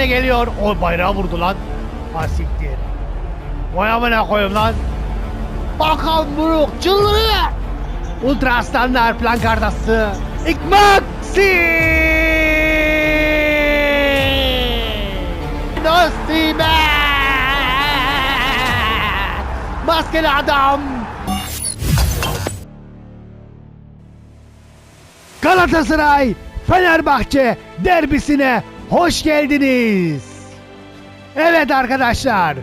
öne geliyor. O bayrağı vurdu lan. Ha siktir. Vay amına koyayım lan. Bakan Buruk çıldırıyor. Ultra standart plan kardası. İkmaksi. Dostime. Maskeli adam. Galatasaray Fenerbahçe derbisine hoş geldiniz. Evet arkadaşlar,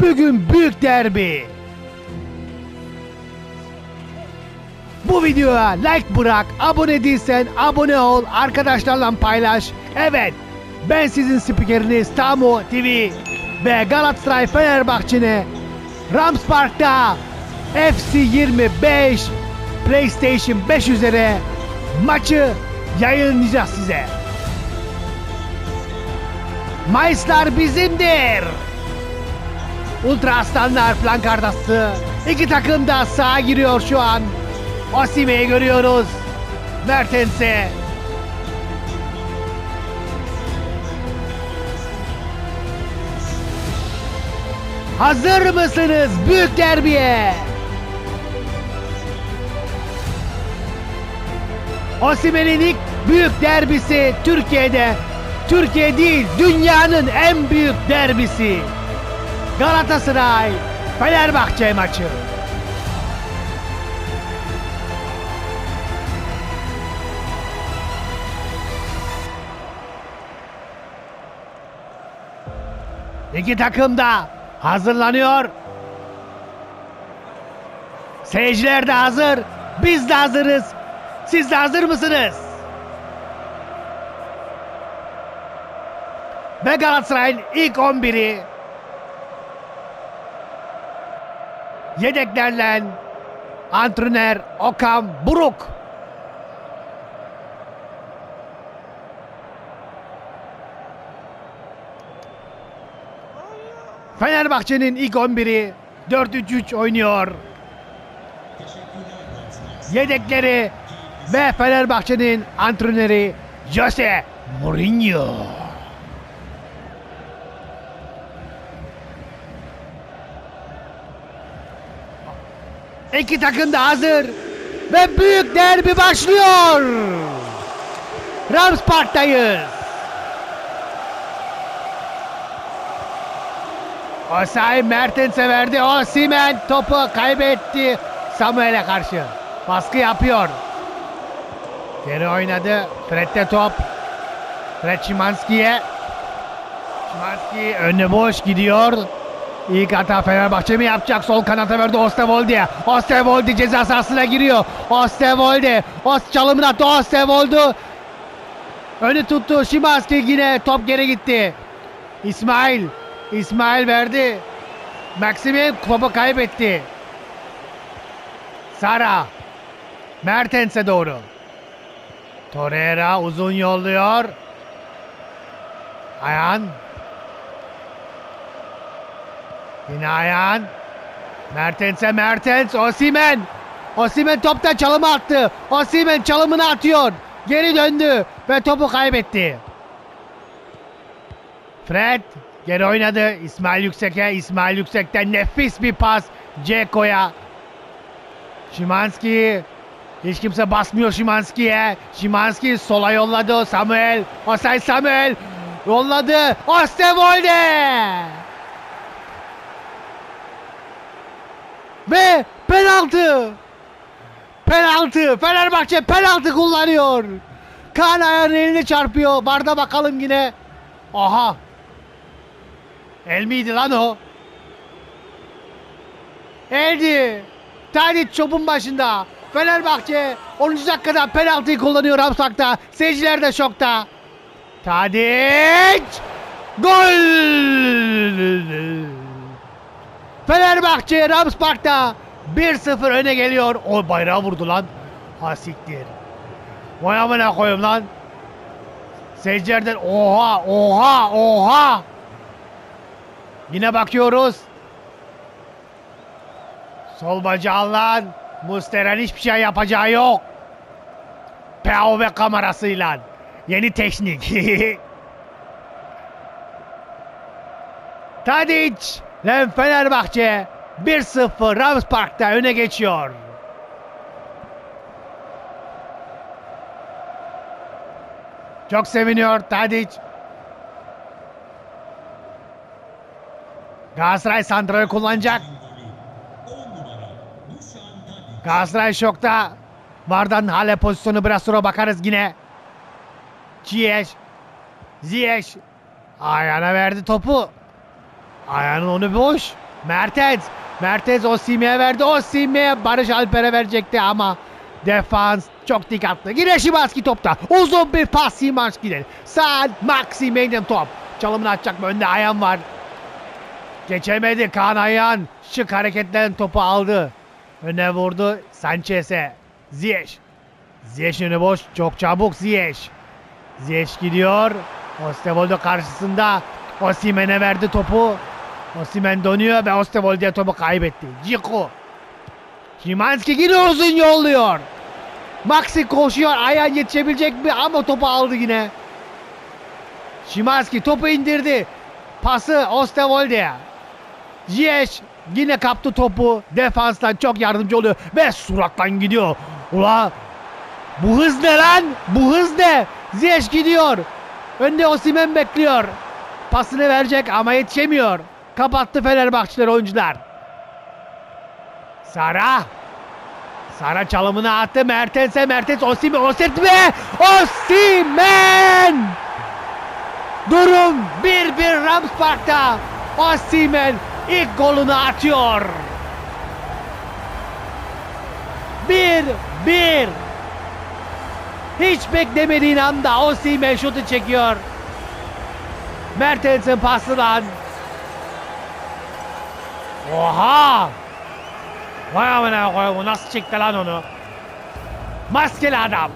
bugün büyük derbi. Bu videoya like bırak, abone değilsen abone ol, arkadaşlarla paylaş. Evet, ben sizin spikeriniz Tamo TV ve Galatasaray Fenerbahçe'ne Rams Park'ta FC 25 PlayStation 5 üzere maçı yayınlayacağız size. Mayıslar bizimdir. Ultra Aslanlar plan kardası. İki takım da sağa giriyor şu an. Osime'yi görüyoruz. Mertens'e. Hazır mısınız büyük derbiye? Osimen'in ilk büyük derbisi Türkiye'de. Türkiye değil, dünyanın en büyük derbisi. Galatasaray Fenerbahçe maçı. İki takım da hazırlanıyor. Seyirciler de hazır. Biz de hazırız. Siz de hazır mısınız? Ve Galatasaray'ın ilk 11'i yedeklerle antrenör Okan Buruk. Fenerbahçe'nin ilk 11'i 4-3-3 oynuyor. Yedekleri ve Fenerbahçe'nin antrenörü Jose Mourinho. İki takım da hazır. Ve büyük derbi başlıyor. Rams Park'tayız. Osay Mertens'e verdi. Osimhen topu kaybetti. Samuel'e karşı. Baskı yapıyor. Geri oynadı. Fred'de top. Fred Şimanski'ye. Şimanski önü boş gidiyor. İlk hata Fenerbahçe mi yapacak? Sol kanata verdi Ostevoldi'ye. Ostevoldi ceza sahasına giriyor. Ostevoldi. Os çalımını attı. Ostevoldi. Önü tuttu. Şimanski yine top geri gitti. İsmail. İsmail verdi. Maximin topu kaybetti. Sara. Mertens'e doğru. Torreira uzun yolluyor. Ayhan. Yine Ayhan. Mertens'e Mertens. Osimen. Osimen toptan çalımı attı. Osimen çalımını atıyor. Geri döndü ve topu kaybetti. Fred geri oynadı. İsmail Yüksek'e. İsmail Yüksek'ten nefis bir pas. Ceko'ya. Şimanski. Hiç kimse basmıyor Şimanski'ye. Şimanski sola yolladı. Samuel. Osay Samuel. Yolladı. Ostevolde. Ve penaltı. Penaltı. Fenerbahçe penaltı kullanıyor. Kaan ayağının eline çarpıyor. Barda bakalım yine. Aha. El miydi lan o? Eldi. Tadiç çopun başında. Fenerbahçe 10. dakikada penaltıyı kullanıyor Ramsak'ta. Seyirciler de şokta. Tadiç! Gol! Fenerbahçe Rams Park'ta 1-0 öne geliyor. O bayrağı vurdu lan. Ha siktir. Vay amına koyayım lan. Seyircilerden oha oha oha. Yine bakıyoruz. Sol bacağından Mustera'nın hiçbir şey yapacağı yok. POV kamerasıyla. Yeni teknik. Tadic ve Fenerbahçe 1-0 Rams öne geçiyor. Çok seviniyor Tadic. Galatasaray santralı kullanacak. Galatasaray şokta. Vardan hale pozisyonu biraz sonra bakarız yine. Ziyech. Ziyech. Ayağına verdi topu. Ayağının onu boş. Mertens. Mertens Osimhen'e verdi. Osimhen Barış Alper'e verecekti ama defans çok dikkatli. Yine Şimanski topta. Uzun bir pas Şimanski'den. Sağ Maximen'in top. Çalımını atacak mı? Önde Ayan var. Geçemedi Kaan Ayhan. Şık hareketlerin topu aldı. Öne vurdu Sanchez'e. Ziyech. Ziyech önü boş. Çok çabuk Ziyech. Ziyech gidiyor. Ostevoldo karşısında. Osimhen'e verdi topu. Osimhen dönüyor ve Ostevoldo'ya topu kaybetti. Ciku. Şimanski yine uzun yolluyor. Maxi koşuyor. Ayağın yetişebilecek mi? Ama topu aldı yine. Şimanski topu indirdi. Pası Ostevoldo'ya. Ziyech yine kaptı topu. Defanstan çok yardımcı oluyor. Ve surattan gidiyor. Ula bu hız ne lan? Bu hız ne? Ziyech gidiyor. Önde Osimhen bekliyor. Pasını verecek ama yetişemiyor. Kapattı Fenerbahçeliler oyuncular. Sara. Sara çalımını attı. Mertens'e Mertens Osimhen Osimhen Osimhen Durum 1-1 Rams Park'ta. Osimhen ilk golünü atıyor. 1-1 Hiç beklemediğin anda Osimhen şutu çekiyor. Mertens'in pasından. Oha! Vay amına koyayım o nasıl çekti lan onu? Maskeli adam.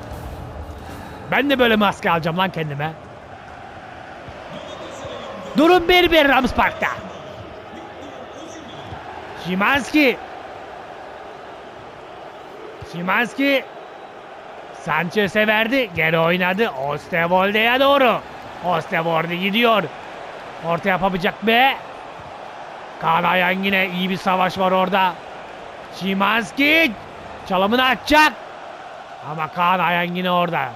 Ben de böyle maske alacağım lan kendime. Durum 1-1 Rams Park'ta. Şimanski. Şimanski. Sanchez'e verdi. Geri oynadı. Ostevolde'ye doğru. Ostevolde gidiyor. Orta yapamayacak mı? Kaan Ayhan yine iyi bir savaş var orada. Şimanski. Çalımını atacak. Ama Kaan Ayhan yine orada.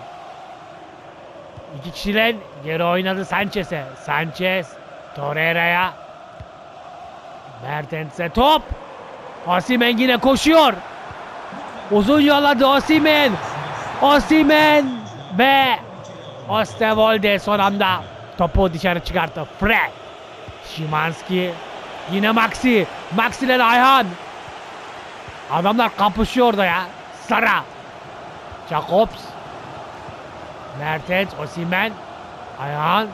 İki kişiyle geri oynadı Sanchez'e. Sanchez Torreira'ya. Mertens'e top. Osimhen yine koşuyor. Uzun yolladı Osimhen. Osimhen ve Ostevolde son anda topu dışarı çıkarttı. Fred. Şimanski. Yine Maxi. Maxi ile Ayhan. Adamlar kapışıyor orada ya. Sara. Jacobs. Mertens, Osimhen, Ayhan.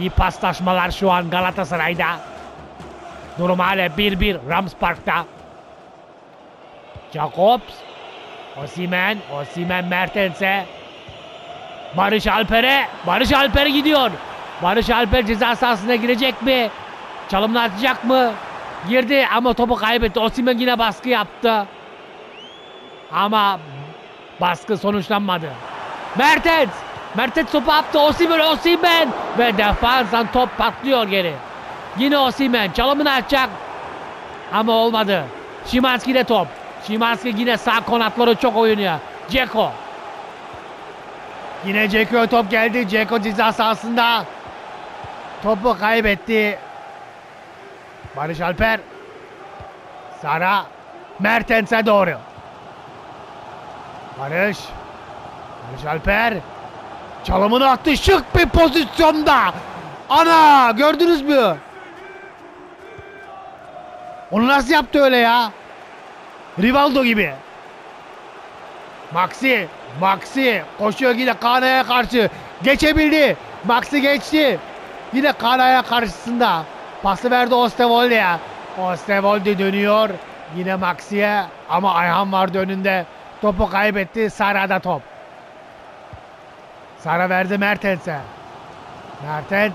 İyi paslaşmalar şu an Galatasaray'da. Durum hala 1-1 Rams Park'ta. Jacobs, Osimhen, Osimhen Mertens'e. Barış Alper'e, Barış Alper gidiyor. Barış Alper ceza sahasına girecek mi? Çalımını atacak mı? Girdi ama topu kaybetti. Osimhen yine baskı yaptı. Ama Baskı sonuçlanmadı. Mertens. Mertens topu attı. Osimhen, Osimhen. Ve defanstan top patlıyor geri. Yine Osimhen. Çalımını atacak. Ama olmadı. Şimanski de top. Şimanski yine sağ kanatları çok oynuyor. Ceko. Yine Ceko'ya top geldi. Ceko ceza sahasında. Topu kaybetti. Barış Alper. Sara. Mertens'e doğru. Barış. Barış Alper. Çalımını attı şık bir pozisyonda. Ana gördünüz mü? Onu nasıl yaptı öyle ya? Rivaldo gibi. Maxi. Maxi. Koşuyor yine Kaan'a karşı. Geçebildi. Maxi geçti. Yine Kaan'a karşısında. Pası verdi Ostevolde'ye. Ostevolde dönüyor. Yine Maxi'ye. Ama Ayhan vardı önünde. Topu kaybetti. Sara'da top. Sara verdi Mertens'e. Mertens.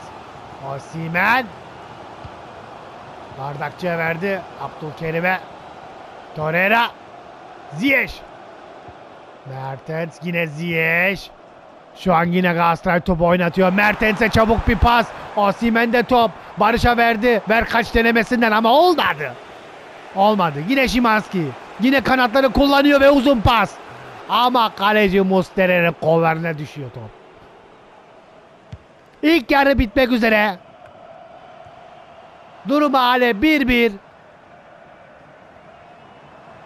Osimhen. Bardakçı'ya verdi. Abdülkerim'e. Torreira. Ziyech. Mertens yine Ziyech. Şu an yine Galatasaray topu oynatıyor. Mertens'e çabuk bir pas. Osimhen de top. Barış'a verdi. Ver kaç denemesinden ama olmadı. Olmadı. Yine Şimanski. Yine kanatları kullanıyor ve uzun pas. Ama kaleci Musterer'in kollarına düşüyor top. İlk yarı bitmek üzere. Durum hale 1-1.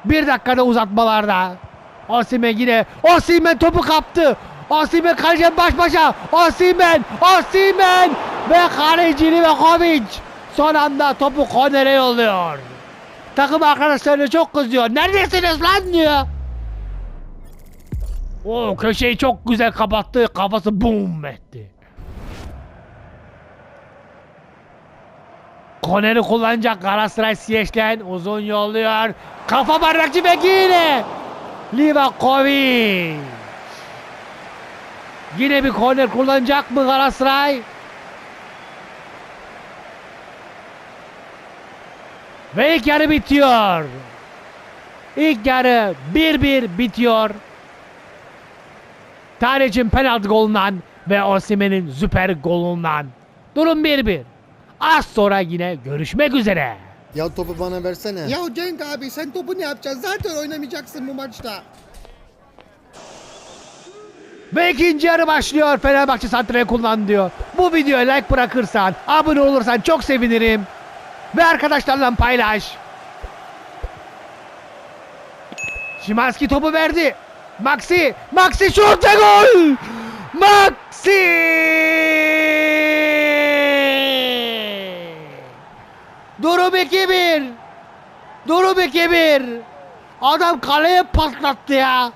Bir dakikada uzatmalarda. Osimhen yine. Osimhen topu kaptı. Osimhen kaleci baş başa. Osimhen. Osimhen. Ve kaleci Livakovic. Son anda topu kornere yolluyor. Takım arkadaşlarına çok kızıyor. Neredesiniz lan diyor. O köşeyi çok güzel kapattı. Kafası bum etti. Korneri kullanacak Galatasaray Siyeş'ten uzun yolluyor. Kafa bardakçı ve yine Livakovic. Yine bir korner kullanacak mı Galatasaray? Ve ilk yarı bitiyor. İlk yarı 1-1 bitiyor. Tarih'in penaltı golünden ve Osimhen'in süper golünden. Durum 1-1. Az sonra yine görüşmek üzere. Ya topu bana versene. Ya Cenk abi sen topu ne yapacaksın? Zaten oynamayacaksın bu maçta. Ve ikinci yarı başlıyor. Fenerbahçe santraya kullan diyor. Bu videoya like bırakırsan, abone olursan çok sevinirim. Ve arkadaşlarla paylaş. Şimanski topu verdi. Maxi, Maxi şut gol! Maxi! Durum 2-1. Durum 2-1. Adam kaleye patlattı ya.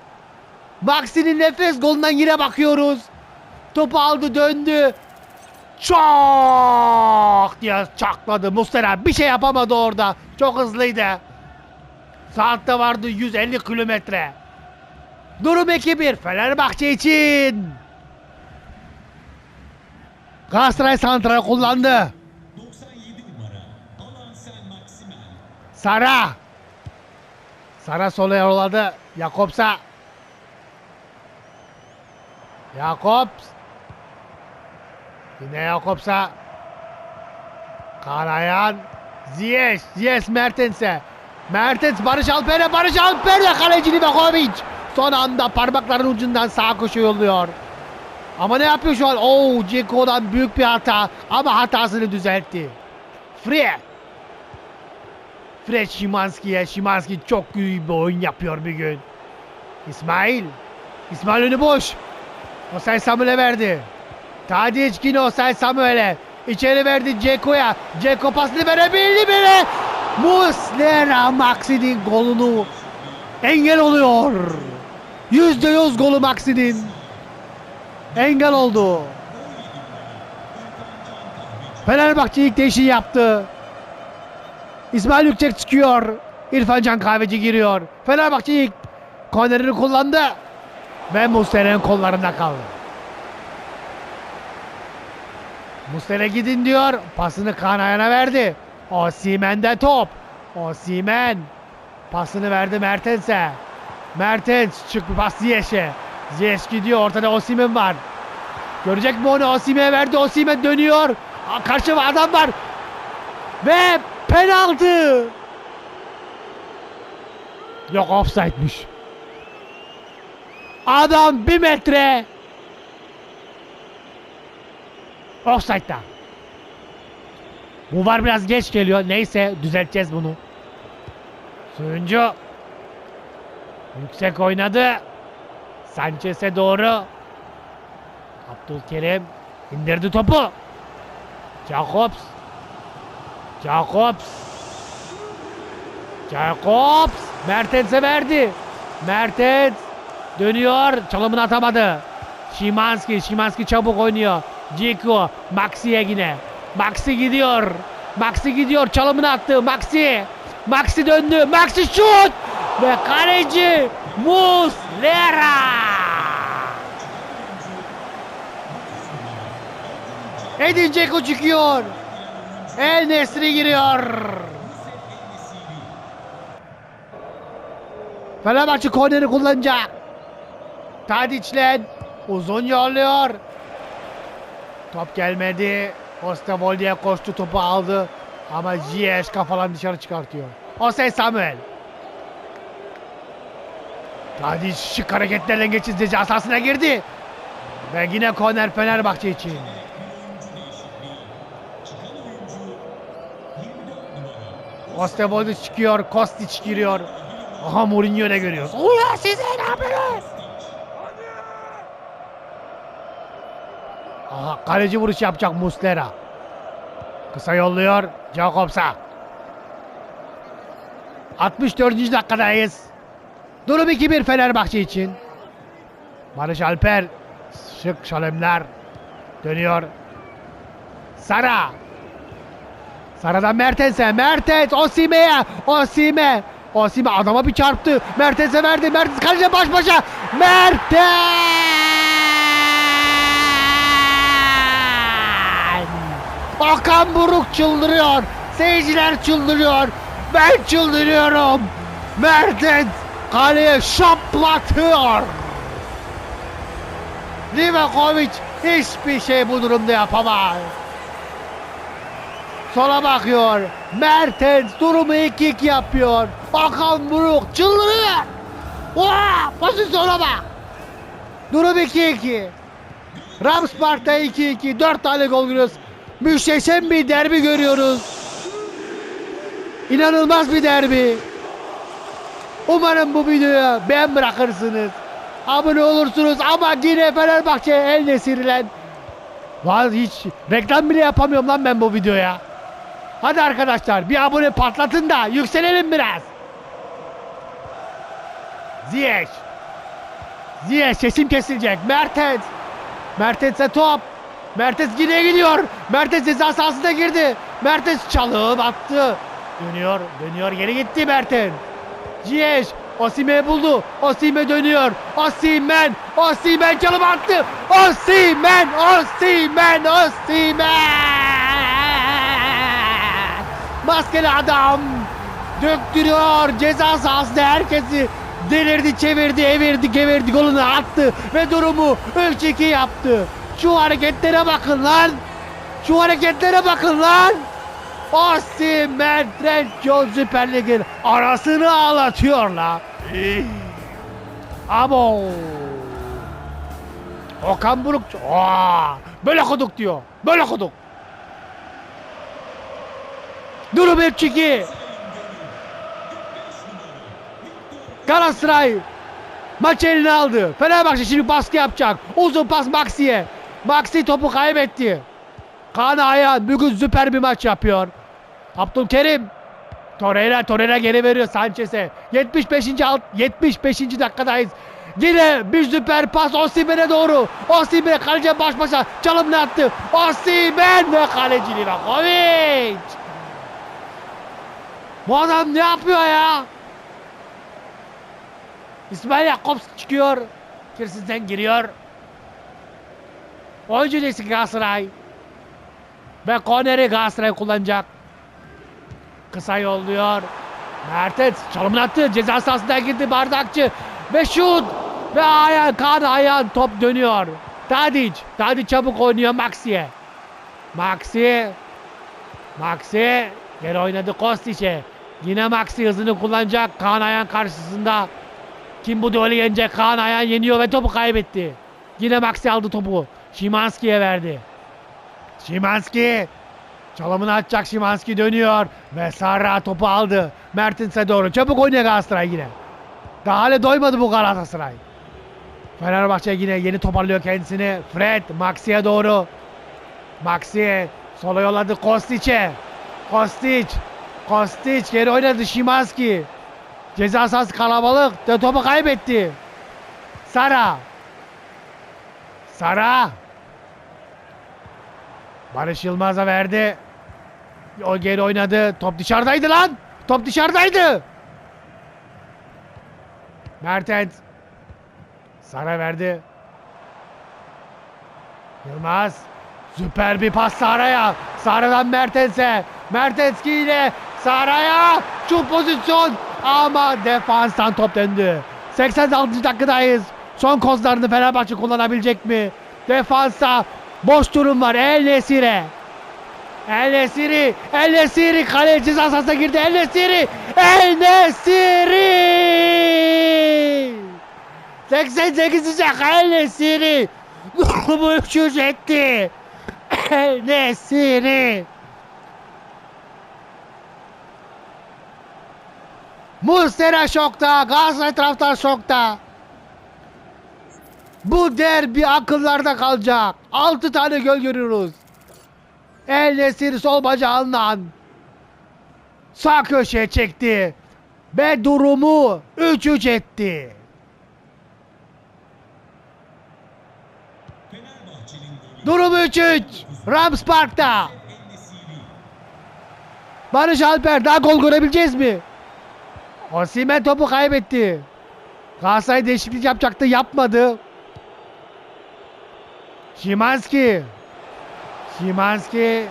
Maxi'nin nefes golünden yine bakıyoruz. Topu aldı döndü. Çok diye çakladı Mustera. Bir şey yapamadı orada. Çok hızlıydı. Saatte vardı 150 kilometre. Durum 2-1 Fenerbahçe için. Galatasaray santralı kullandı. 97 numara Alansel Maksimen. Sara. Sara sola yolladı. Jakobs'a. Jakobs. Yine Jakobs'a. Karayan. Ziyech. Ziyech Mertens'e. Mertens Barış Alper'e. Barış Alper'e kaleci Livakovic. Son anda parmakların ucundan sağ koşu yolluyor. Ama ne yapıyor şu an? Oo, Ceko'dan büyük bir hata. Ama hatasını düzeltti. Free. Fred Şimanski'ye. Şimanski çok iyi bir oyun yapıyor bir gün. İsmail. İsmail önü boş. Osay Samuel'e verdi. Tadic yine Osay Samuel'e. İçeri verdi Ceko'ya. Ceko pasını verebildi bile. Muslera Maxi'nin golünü engel oluyor. Yüzde yüz golü Maxi'nin. Engel oldu. Fenerbahçe ilk değişiği yaptı. İsmail Yüksek çıkıyor. İrfan Can Kahveci giriyor. Fenerbahçe ilk kornerini kullandı. Ve Muslera'nın kollarında kaldı. Muslera gidin diyor. Pasını Kaan Ayhan'a verdi. Osimhen'de top. Osimhen. Pasını verdi Mertens'e. Mertens çık pas Ziyech'e. Ziyech gidiyor. Ortada Osimhen var. Görecek mi onu? Osimhen'e verdi. Osimhen dönüyor. Aa, Karşıda adam var. Ve penaltı. Yok offside'miş. Adam bir metre. Offside'da. Bu var biraz geç geliyor. Neyse düzelteceğiz bunu. Suyuncu. Yüksek oynadı. Sanchez'e doğru. Abdülkerim indirdi topu. Jacobs. Jacobs. Jacobs. Mertens'e verdi. Mertens dönüyor. Çalımını atamadı. Şimanski. Şimanski çabuk oynuyor. Ciku. Maxi'ye yine. Maxi gidiyor. Maxi gidiyor. Çalımını attı. Maxi. Maxi döndü. Maxi şut. Ve kaleci Muslera. Edin Dzeko çıkıyor. El Nesri giriyor. Fenerbahçe korneri kullanacak. Tadic'le Uzun yolluyor. Top gelmedi. Ostavoldi'ye koştu topu aldı. Ama Ziyech kafadan dışarı çıkartıyor. Osey Samuel. Tadic şık hareketlerle geçiş ceza sahasına girdi. Ve yine korner Fenerbahçe için. Ostavoldi çıkıyor, Kostic giriyor. Aha Mourinho ne görüyoruz? Ulan size ne yapıyorsunuz? Aha kaleci vuruş yapacak Muslera. Kısa yolluyor Jacobs'a. 64. dakikadayız. Durum 2-1 Fenerbahçe için. Barış Alper şık şalemler dönüyor. Sara. Sara'dan Mertens'e. Mertens Osime'ye. Osime. Osime adama bir çarptı. Mertens'e verdi. Mertens kaleci baş başa. Mertens. Okan Buruk çıldırıyor. Seyirciler çıldırıyor. Ben çıldırıyorum. Mertens kaleye şaplatıyor. Livakovic hiçbir şey bu durumda yapamaz. Sola bakıyor. Mertens durumu 2-2 yapıyor. Okan Buruk çıldırıyor. Oha! Pozisyona bak. Durum 2-2. Rams Park'ta 2-2. 4 tane gol görüyoruz. Müşteşem bir derbi görüyoruz. İnanılmaz bir derbi. Umarım bu videoya beğen bırakırsınız. Abone olursunuz ama yine Fenerbahçe el nesirilen. Lan hiç reklam bile yapamıyorum lan ben bu videoya. Hadi arkadaşlar bir abone patlatın da yükselelim biraz. Ziyech. Ziyech sesim kesilecek. Mertens. Mertens'e top. Mertens yine gidiyor. Mertens ceza sahasına girdi. Mertens çalıp attı. Dönüyor, dönüyor. Geri gitti Mertens. Ziyech. Osime buldu. Osime dönüyor. Osimen. Osimen çalıp attı. Osimen. Osimen. Osimen. Maskeli adam döktürüyor ceza sahasında herkesi delirdi çevirdi evirdi gevirdi golünü attı ve durumu 3-2 yaptı. Şu hareketlere bakın lan. Şu hareketlere bakın lan. Osimhen Trendyol Süper Lig'in arasını ağlatıyor la. Abo. Okan Buruk. Aa, böyle koduk diyor. Böyle koduk. Durum 3-2. Galatasaray maç eline aldı. Fenerbahçe şimdi baskı yapacak. Uzun pas Maxi'ye. Maxi topu kaybetti. Kaan Ayhan bugün süper bir maç yapıyor. Abdülkerim Torreira Torreira geri veriyor Sanchez'e. 75. alt 75. dakikadayız. Yine bir süper pas Osimhen'e doğru. Osimhen kaleci baş başa çalımını attı. Osimhen ve kaleci Livakovic. Bu adam ne yapıyor ya? İsmail Jakobs çıkıyor. Kirsinden giriyor. Oyuncu değişik Galatasaray. Ve korneri Galatasaray kullanacak. Kısa yolluyor. Mertens çalımını attı. Ceza sahasına girdi bardakçı. Ve şut. Ve ayağın kan ayağın top dönüyor. Tadic. Tadic çabuk oynuyor Maxi'ye. Maxi. Maxi. Geri oynadı Kostic'e. Yine Maxi hızını kullanacak. Kaan Ayhan karşısında. Kim bu dueli yenecek? Kaan Ayhan yeniyor ve topu kaybetti. Yine Maxi aldı topu. Şimanski'ye verdi. Şimanski. Çalımını atacak Şimanski dönüyor. Ve Sarra topu aldı. Mertens'e doğru. Çabuk oynuyor Galatasaray yine. Daha hala doymadı bu Galatasaray. Fenerbahçe yine yeni toparlıyor kendisini. Fred Maxi'ye doğru. Maxi sola yolladı Kostic'e. Kostic. Kostic geri oynadı Şimanski. Ceza sahası kalabalık. De topu kaybetti. Sara. Sara. Barış Yılmaz'a verdi. O geri oynadı. Top dışarıdaydı lan. Top dışarıdaydı. Mertens. Sara verdi. Yılmaz. Süper bir pas Sara'ya. Sara'dan Mertens'e. Mertens yine Sara'ya. Şu pozisyon. Ama defanstan top döndü. 86. dakikadayız. Son kozlarını Fenerbahçe kullanabilecek mi? Defansa boş durum var. El Nesire. El Nesiri. El Nesiri. Kaleci ceza sahasına girdi. El Nesiri. El Nesiri. 88. El Nesiri. Bu üçüncü etti. El Nesiri. Muslera şokta. Galatasaray taraftar şokta. Bu derbi akıllarda kalacak. 6 tane göl görüyoruz. El Nesir sol bacağından sağ köşeye çekti. Ve durumu 3-3 etti. Durum 3-3. Rams Park'ta. Barış Alper daha gol görebileceğiz mi? Osimhen topu kaybetti. Galatasaray değişiklik yapacaktı yapmadı. Şimanski. Şimanski.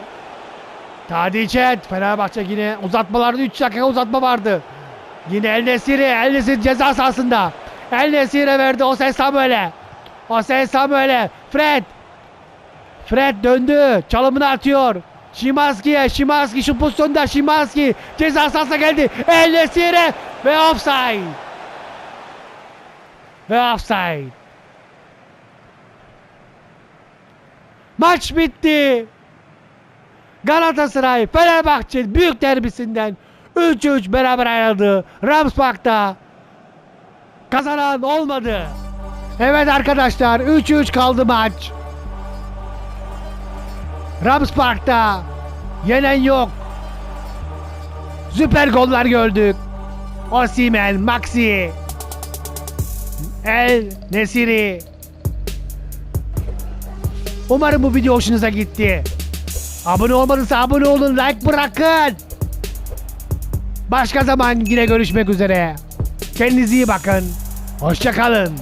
Tadicet. Fenerbahçe yine uzatmalarda 3 dakika uzatma vardı. Yine El Nesiri. El Nesiri ceza sahasında. El Nesiri verdi Ose Samuel'e. Ose Samuel'e. Fred. Fred döndü. Çalımını atıyor. Şimanski'ye. Şimanski şu pozisyonda. Şimanski ceza sahasına geldi. El Nesiri ve offside. Ve offside. Maç bitti. Galatasaray Fenerbahçe büyük derbisinden 3-3 beraber ayrıldı. Rams Park'ta kazanan olmadı. Evet arkadaşlar 3-3 kaldı maç. Rams Park'ta yenen yok. Süper goller gördük. Osimhen, Maxi, El Nesiri. Umarım bu video hoşunuza gitti. Abone olmadıysa abone olun, like bırakın. Başka zaman yine görüşmek üzere. Kendinize iyi bakın. Hoşçakalın.